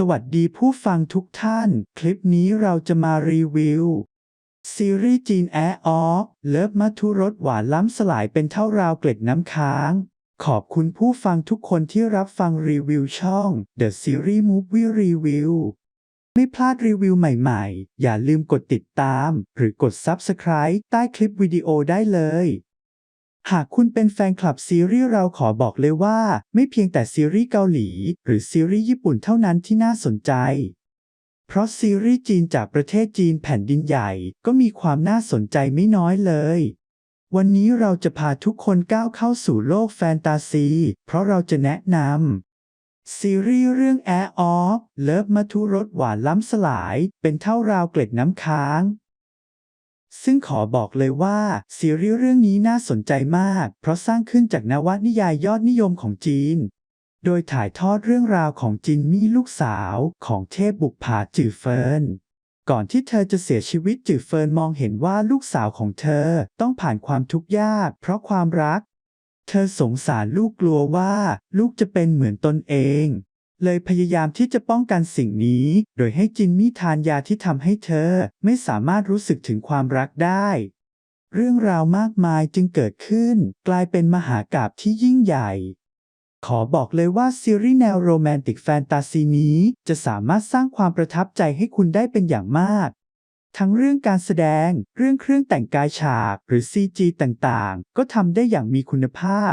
สวัสดีผู้ฟังทุกท่าน คลิปนี้เราจะมารีวิว ซีรีส์จีนแอออเลิฟมัทุรสหวานล้ำสลายเป็นเท่าราวเกล็ดน้ำค้าง ขอบคุณผู้ฟังทุกคนที่รับฟังรีวิวช่อง The Series Movie Review ไม่พลาดรีวิวใหม่ๆ อย่าลืมกดติดตาม หรือกด Subscribe ใต้คลิปวิดีโอได้เลย หากคุณเป็นแฟนคลับซีรีส์เราขอบอกเลยว่า ไม่เพียงแต่ซีรีส์เกาหลี หรือซีรีส์ญี่ปุ่นเท่านั้นที่น่าสนใจ เพราะซีรีส์จีนจากประเทศจีนแผ่นดินใหญ่ ก็มีความน่าสนใจไม่น้อยเลย วันนี้เราจะพาทุกคนก้าวเข้าสู่โลกแฟนตาซี เพราะเราจะแนะนำซีรีส์เรื่องแอร์ออฟเลิฟมัทุรสหวานล้ำสลาย เป็นเท่าราวเกล็ดน้ำค้าง ซึ่งขอบอกเลยว่าซีรีส์เรื่องนี้น่าสนใจมาก เพราะสร้างขึ้นจากนวนิยายยอดนิยมของจีน โดยถ่ายทอดเรื่องราวของจินมี่ลูกสาวของเทพบุกผาจือเฟินก่อนที่เธอจะเสียชีวิตจือเฟินมองเห็นว่าลูกสาวของเธอต้องผ่านความทุกข์ยาก เพราะความรัก เธอสงสารลูกกลัวว่า ลูกจะเป็นเหมือนตนเอง เลยพยายามที่จะป้องกันสิ่งนี้ โดยให้จินมี่ทานยาที่ทำให้เธอไม่สามารถรู้สึกถึงความรักได้ เรื่องราวมากมายจึงเกิดขึ้น กลายเป็นมหากาบที่ยิ่งใหญ่ ขอบอกเลยว่าซีรีส์แนวโรแมนติกแฟนตาซีนี้จะสามารถสร้างความประทับใจให้คุณได้เป็นอย่างมาก ทั้งเรื่องการแสดง เรื่องเครื่องแต่งกายฉาก หรือ CG ต่างๆ ก็ทำได้อย่างมีคุณภาพ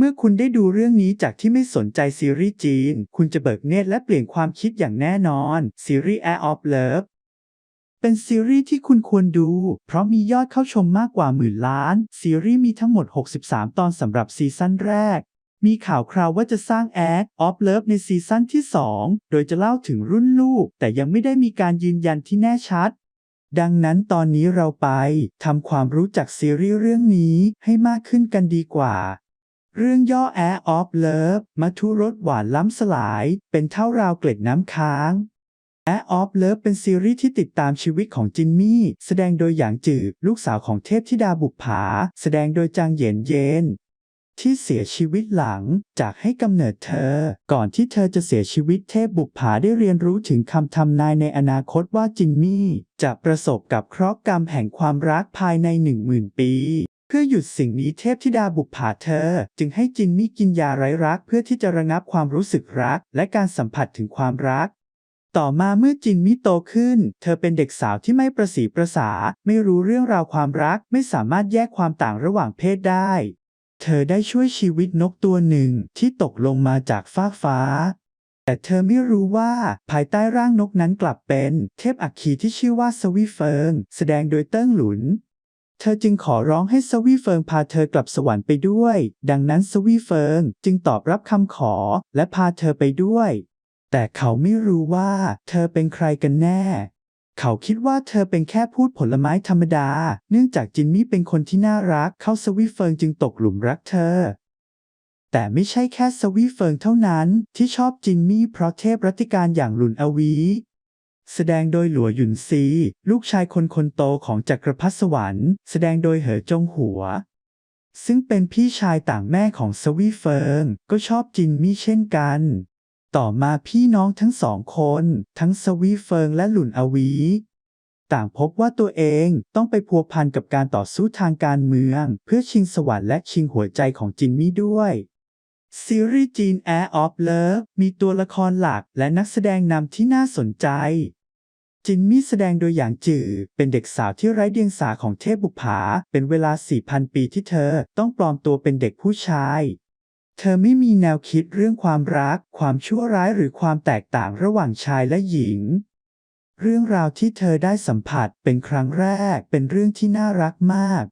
เมื่อคุณได้ดูเรื่องนี้จากที่ไม่สนใจซีรีส์จีน คุณจะเบิกเนตรและเปลี่ยนความคิดอย่างแน่นอน ซีรีส์ Air of Love เป็นซีรีส์ที่คุณควรดู เพราะมียอดเข้าชมมากกว่าหมื่นล้าน ซีรีส์มีทั้งหมด 63 ตอนสำหรับซีซั่นแรก มีข่าวคราวว่าจะสร้าง Act of Love ในซีซั่นที่ 2 โดยจะเล่าถึงรุ่นลูก แต่ยังไม่ได้มีการยืนยันที่แน่ชัด ดังนั้นตอนนี้เราไปทำความรู้จักซีรีส์เรื่องนี้ให้มากขึ้นกันดีกว่า เรื่องย่อ Air of Love มัทุรสหวานล้ำสลาย เป็นเท่าราวเกล็ดน้ำค้าง Air of Love เป็นซีรีส์ที่ติดตามชีวิตของจินมี่ แสดงโดยหยางจือลูกสาวของเทพธิดาบุปผา แสดงโดยจางเหยียนเย็นที่เสียชีวิตหลังจากให้กำเนิดเธอ ก่อนที่เธอจะเสียชีวิตเทพบุปผาได้เรียนรู้ถึงคำทำนายในอนาคตว่าจินมี่ จะประสบกับเคราะห์กรรมแห่งความรักภายในหนึ่งหมื่นปี เพื่อหยุดสิ่งนี้เทพธิดาบุปผาเธอ จึงให้จินมี่กินยาไร้รักเพื่อที่จะระงับความรู้สึกรัก และการสัมผัสถึงความรัก ต่อมาเมื่อจินมิโตขึ้น เธอเป็นเด็กสาวที่ไม่ประสีประสา ไม่รู้เรื่องราวความรัก ไม่สามารถแยกความต่างระหว่างเพศได้ เธอได้ช่วยชีวิตนกตัวหนึ่งที่ตกลงมาจากฟากฟ้าแต่เธอไม่รู้ว่าภายใต้ร่างนกนั้นกลับเป็น เทพอัคคีที่ชื่อว่าสวีเฟิง แสดงโดยเติ้งหลุน เธอจึงขอร้องให้สวีเฟิงพาเธอกลับสวรรค์ไปด้วย ดังนั้นสวีเฟิงจึงตอบรับคำขอและพาเธอไปด้วย แต่เขาไม่รู้ว่าเธอเป็นใครกันแน่ เขาคิดว่าเธอเป็นแค่พูดผลไม้ธรรมดา เนื่องจากจินมี่เป็นคนที่น่ารัก เขาสวีเฟิงจึงตกหลุมรักเธอ แต่ไม่ใช่แค่สวีเฟิงเท่านั้นที่ชอบจินมี่เพราะเทพรัติการอย่างหลุนอวี แสดงโดยหลัวหยุนซี ลูกชายคนคนโตของจักรพรรดิสวรรค์ แสดงโดยเหอจงหัว ซึ่งเป็นพี่ชายต่างแม่ของสวีเฟิง ก็ชอบจินมี่เช่นกัน ต่อมาพี่น้องทั้งสองคน ทั้งสวีเฟิงและหลุนอวี ต่างพบว่าตัวเองต้องไปพัวพันกับการต่อสู้ทางการเมือง เพื่อชิงสวรรค์และชิงหัวใจของจินมี่ด้วยซีรีส์จีน Air of Love มีตัวละครหลักและนักแสดงนำที่น่าสนใจ จินมี่แสดงโดยหยางจือเป็นเด็กสาวที่ไร้เดียงสาของเทพบุปผาเป็นเวลา 4,000 ปีที่เธอต้องปลอมตัวเป็นเด็กผู้ชาย เธอไม่มีแนวคิดเรื่องความรัก ความชั่วร้ายหรือความแตกต่างระหว่างชายและหญิง เรื่องราวที่เธอได้สัมผัสเป็นครั้งแรกเป็นเรื่องที่น่ารักมาก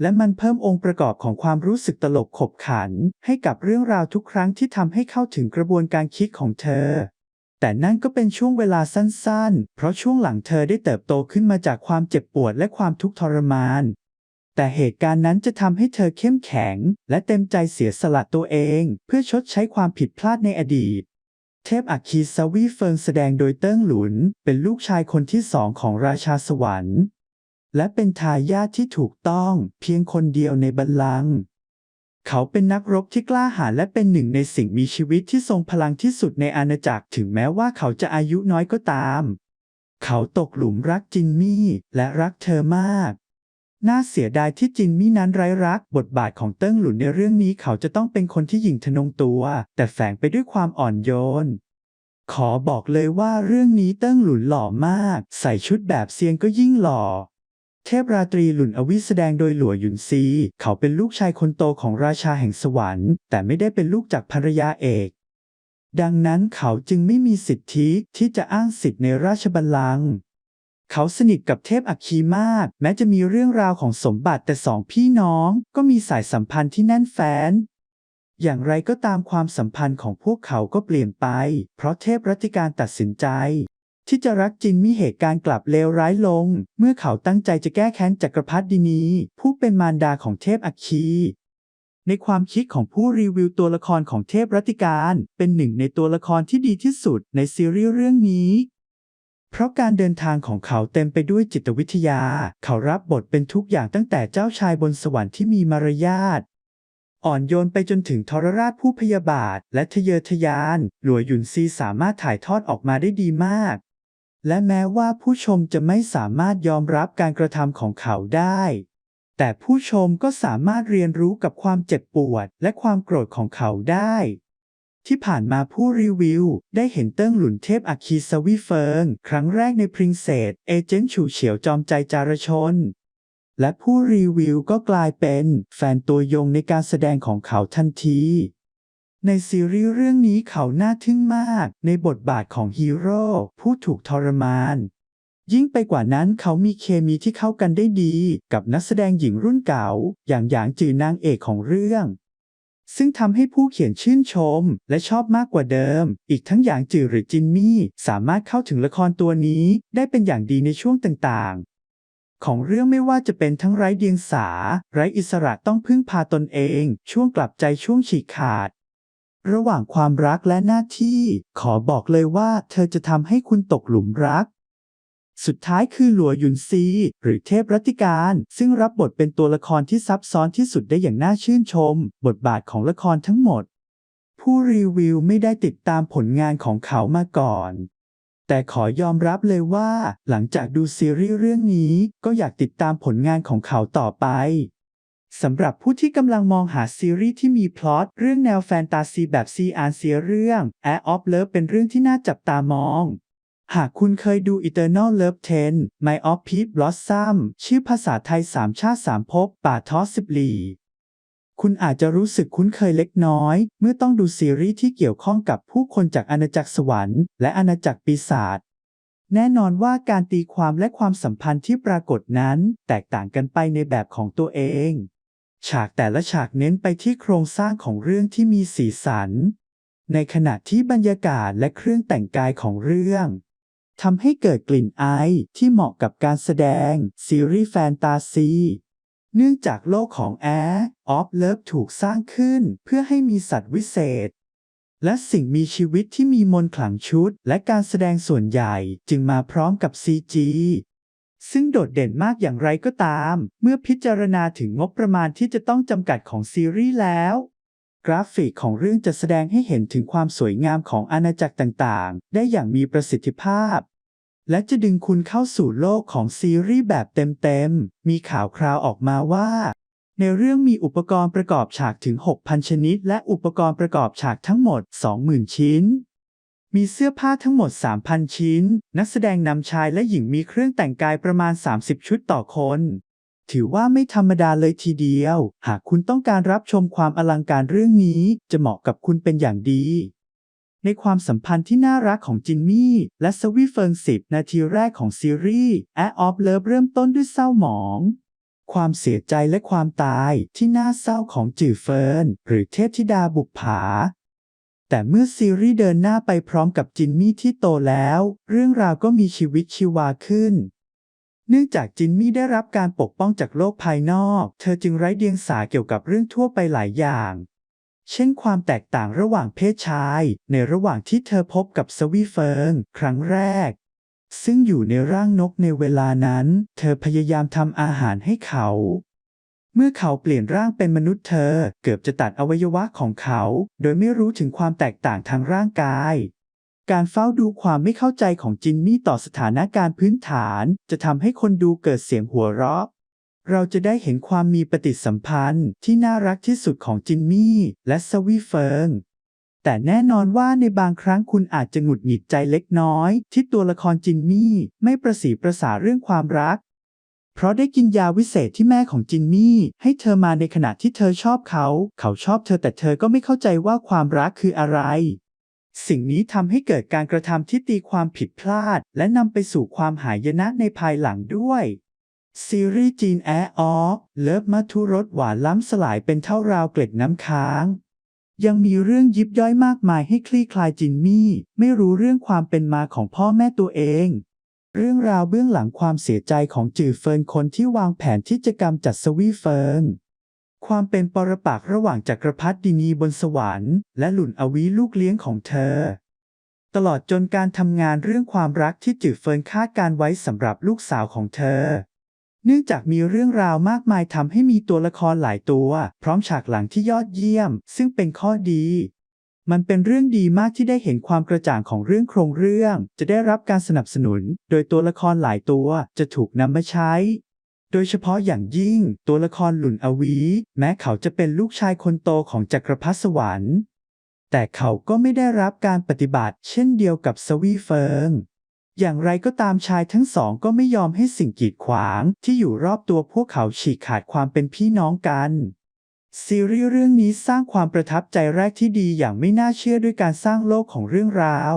และมันเพิ่มองค์ประกอบของความรู้สึกตลกขบขัน ให้กับเรื่องราวทุกครั้งที่ทำให้เข้าถึงกระบวนการคิดของเธอ แต่นั่นก็เป็นช่วงเวลาสั้นๆ เพราะช่วงหลังเธอได้เติบโตขึ้นมาจากความเจ็บปวดและความทุกข์ทรมาน แต่เหตุการณ์นั้นจะทำให้เธอเข้มแข็ง และเต็มใจเสียสละตัวเอง เพื่อชดใช้ความผิดพลาดในอดีต เทพอัคคีสวีเฟิงแสดงโดยเติ้งหลุน เป็นลูกชายคนที่สองของราชาสวรรค์ และเป็นทายาทที่ถูกต้องเพียงคนเดียวในบัลลังก์ เขาเป็นนักรบที่กล้าหาญและเป็นหนึ่งในสิ่งมีชีวิตที่ทรงพลังที่สุดในอาณาจักรถึงแม้ว่าเขาจะอายุน้อยก็ตาม เขาตกหลุมรักจินมี่และรักเธอมาก น่าเสียดายที่จินมี่นั้นไร้รัก บทบาทของเติ้งหลุนในเรื่องนี้เขาจะต้องเป็นคนที่หยิ่งทะนงตัว แต่แฝงไปด้วยความอ่อนโยน ขอบอกเลยว่าเรื่องนี้เติ้งหลุนหล่อมาก ใส่ชุดแบบเซียนก็ยิ่งหล่อ เทพราตรีหลุนอวิแสดงโดยหลัวหยุนซี เขาเป็นลูกชายคนโตของราชาแห่งสวรรค์ แต่ไม่ได้เป็นลูกจากภรรยาเอก ดังนั้นเขาจึงไม่มีสิทธิที่จะอ้างสิทธิในราชบัลลังก์เขาสนิทกับเทพอัคคีมาก แม้จะมีเรื่องราวของสมบัติแต่สองพี่น้องก็มีสายสัมพันธ์ที่แน่นแฟ้น อย่างไรก็ตามความสัมพันธ์ของพวกเขาก็เปลี่ยนไป เพราะเทพรัติการตัดสินใจ ที่จะรักจินมีเหตุการณ์กลับเลวร้ายลง เมื่อเขาตั้งใจจะแก้แค้นจักรพรรดินี ผู้เป็นมารดาของเทพอัคคีในความคิดของผู้รีวิวตัวละครของเทพรัติการ เป็นหนึ่งในตัวละครที่ดีที่สุดในซีรีส์เรื่องนี้ เพราะการเดินทางของเขาเต็มไปด้วยจิตวิทยา เขารับบทเป็นทุกอย่างตั้งแต่เจ้าชายบนสวรรค์ที่มีมารยาทอ่อนโยนไปจนถึงทรราชผู้พยาบาท และทะเยอทะยาน หลัวหยุนซีสามารถถ่ายทอดออกมาได้ดีมาก และแม้ว่าผู้ชมจะไม่สามารถยอมรับการกระทำของเขาได้ แต่ผู้ชมก็สามารถเรียนรู้กับความเจ็บปวดและความโกรธของเขาได้ ที่ผ่านมาผู้รีวิว ได้เห็นเติ้งหลุนเทพอัคคีสวีเฟิง ครั้งแรกในพริงเซสเอเจนต์ฉูเฉียวจอมใจจารชน และผู้รีวิวก็กลายเป็นแฟนตัวยงในการแสดงของเขาทันที ในซีรีส์เรื่องนี้เขาน่าทึ่งมากในบทบาทของฮีโร่ผู้ถูกทรมาน ยิ่งไปกว่านั้นเขามีเคมีที่เข้ากันได้ดีกับนักแสดงหญิงรุ่นเก่า อย่างหยางจือนางเอกของเรื่อง ซึ่งทำให้ผู้เขียนชื่นชมและชอบมากกว่าเดิม อีกทั้งหยางจือหรือจินมี่ สามารถเข้าถึงละครตัวนี้ได้เป็นอย่างดีในช่วงต่างๆของเรื่องไม่ว่าจะเป็นทั้งไร้เดียงสา ไร้อิสระต้องพึ่งพาตนเอง ช่วงกลับใจช่วงฉีกขาด ระหว่างความรักและหน้าที่ ขอบอกเลยว่าเธอจะทำให้คุณตกหลุมรัก สุดท้ายคือหลัวหยุนซี หรือเทพรัติการ ซึ่งรับบทเป็นตัวละครที่ซับซ้อนที่สุดได้อย่างน่าชื่นชม บทบาทของละครทั้งหมด ผู้รีวิวไม่ได้ติดตามผลงานของเขามาก่อน แต่ขอยอมรับเลยว่า หลังจากดูซีรีส์เรื่องนี้ก็อยากติดตามผลงานของเขาต่อไป สำหรับผู้ที่กำลังมองหาซีรีส์ที่มีพล็อตเรื่องแนวแฟนตาซีแบบซีอานเซียเรื่อง Air of Love เป็นเรื่องที่น่าจับตามอง หากคุณเคยดู Eternal Love 10 My of Peach Blossom ชื่อภาษาไทยสามชาติสามภพป่าทอสสิบหลีคุณอาจจะรู้สึกคุ้นเคยเล็กน้อย เมื่อต้องดูซีรีส์ที่เกี่ยวข้องกับผู้คนจากอาณาจักรสวรรค์และอาณาจักรปีศาจแน่นอนว่าการตีความและความสัมพันธ์ที่ปรากฏนั้น แตกต่างกันไปในแบบของตัวเอง ฉากแต่ละฉากเน้นไปที่โครงสร้างของเรื่องที่มีสีสัน ในขณะที่บรรยากาศและเครื่องแต่งกายของเรื่องทำให้เกิดกลิ่นอายที่เหมาะกับการแสดง ซีรีส์แฟนตาซี เนื่องจากโลกของ Air of Love ถูกสร้างขึ้นเพื่อให้มีสัตว์วิเศษ และสิ่งมีชีวิตที่มีมนต์ขลังชุด และการแสดงส่วนใหญ่จึงมาพร้อมกับ CG ซึ่งโดดเด่นมากอย่างไรก็ตาม เมื่อพิจารณาถึงงบประมาณที่จะต้องจำกัดของซีรีส์แล้ว กราฟิกของเรื่องจะแสดงให้เห็นถึงความสวยงามของอาณาจักรต่างๆ ได้อย่างมีประสิทธิภาพ และจะดึงคุณเข้าสู่โลกของซีรีส์แบบเต็มๆ มีข่าวคราวออกมาว่า ในเรื่องมีอุปกรณ์ประกอบฉากถึง 6,000 ชนิด และอุปกรณ์ประกอบฉากทั้งหมด 20,000 ชิ้น มีเสื้อผ้าทั้งหมด 3,000 ชิ้น นักแสดงนำชายและหญิงมีเครื่องแต่งกายประมาณ 30 ชุดต่อคน ถือว่าไม่ธรรมดาเลยทีเดียว หากคุณต้องการรับชมความอลังการเรื่องนี้ จะเหมาะกับคุณเป็นอย่างดี ในความสัมพันธ์ที่น่ารักของจินมี่ และสวีเฟิงสิบนาทีแรกของซีรีส์ Air of Love เริ่มต้นด้วยเศร้าหมอง ความเสียใจและความตายที่น่าเศร้าของจือเฟินหรือเทพธิดาบุปผา แต่เมื่อซีรีส์เดินหน้าไปพร้อมกับจินมี่ที่โตแล้ว เรื่องราวก็มีชีวิตชีวาขึ้น เนื่องจากจินมี่ได้รับการปกป้องจากโลกภายนอก เธอจึงไร้เดียงสาเกี่ยวกับเรื่องทั่วไปหลายอย่าง เช่นความแตกต่างระหว่างเพศชาย ในระหว่างที่เธอพบกับสวีเฟิง ครั้งแรก ซึ่งอยู่ในร่างนกในเวลานั้น เธอพยายามทำอาหารให้เขา เมื่อเขาเปลี่ยนร่างเป็นมนุษย์เธอ เกือบจะตัดอวัยวะของเขา โดยไม่รู้ถึงความแตกต่างทางร่างกาย การเฝ้าดูความไม่เข้าใจของจินนี่ต่อสถานการณ์พื้นฐาน จะทำให้คนดูเกิดเสียงหัวเราะ เราจะได้เห็นความมีปฏิสัมพันธ์ที่น่ารักที่สุดของจินมี่และสวีเฟิงแต่แน่นอนว่าในบางครั้งคุณอาจจะหงุดหงิดใจเล็กน้อย ที่ตัวละครจินมี่ไม่ประสีประสาเรื่องความรัก เพราะได้กินยาวิเศษที่แม่ของจินมี่ ให้เธอมาในขณะที่เธอชอบเขา เขาชอบเธอแต่เธอก็ไม่เข้าใจว่าความรักคืออะไร สิ่งนี้ทำให้เกิดการกระทำที่ตีความผิดพลาด และนำไปสู่ความหายนะในภายหลังด้วยซีรีส์จีนแอร์ออเลิฟมัทุรสหวานล้ำสลายเป็นเท่าราวเกล็ดน้ำค้าง ยังมีเรื่องยิบย่อยมากมายให้คลี่คลายจินมี่ ไม่รู้เรื่องความเป็นมาของพ่อแม่ตัวเอง เรื่องราวเบื้องหลังความเสียใจของจือเฟินคนที่วางแผนที่จะกำจัดสวีเฟิงความเป็นปรปักษ์ระหว่างจักรพรรดินีบนสวรรค์ และหลุนอวีลูกเลี้ยงของเธอ ตลอดจนการทำงานเรื่องความรักที่จือเฟินคาดการไว้สำหรับลูกสาวของเธอ เนื่องจากมีเรื่องราวมากมายทำให้มีตัวละครหลายตัว พร้อมฉากหลังที่ยอดเยี่ยม ซึ่งเป็นข้อดี มันเป็นเรื่องดีมากที่ได้เห็นความกระจ่างของเรื่องโครงเรื่อง จะได้รับการสนับสนุน โดยตัวละครหลายตัวจะถูกนำมาใช้ โดยเฉพาะอย่างยิ่งตัวละครหลุนอวี แม้เขาจะเป็นลูกชายคนโตของจักรพรรดิสวรรค์ แต่เขาก็ไม่ได้รับการปฏิบัติ เช่นเดียวกับสวีเฟิง อย่างไรก็ตามชายทั้งสองก็ไม่ยอมให้สิ่งกีดขวางที่อยู่รอบตัวพวกเขาฉีกขาดความเป็นพี่น้องกัน ซีรีส์เรื่องนี้สร้างความประทับใจแรกที่ดีอย่างไม่น่าเชื่อด้วยการสร้างโลกของเรื่องราว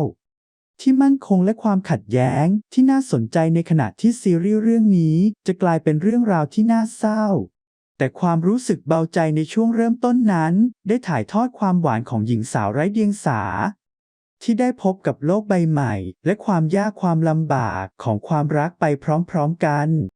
ที่มั่นคงและความขัดแย้งที่น่าสนใจในขณะที่ซีรีส์เรื่องนี้จะกลายเป็นเรื่องราวที่น่าเศร้า แต่ความรู้สึกเบาใจในช่วงเริ่มต้นนั้น ได้ถ่ายทอดความหวานของหญิงสาวไร้เดียงสา ที่ได้พบกับโลกใบใหม่ และความยากความลำบากของความรักไปพร้อมๆกัน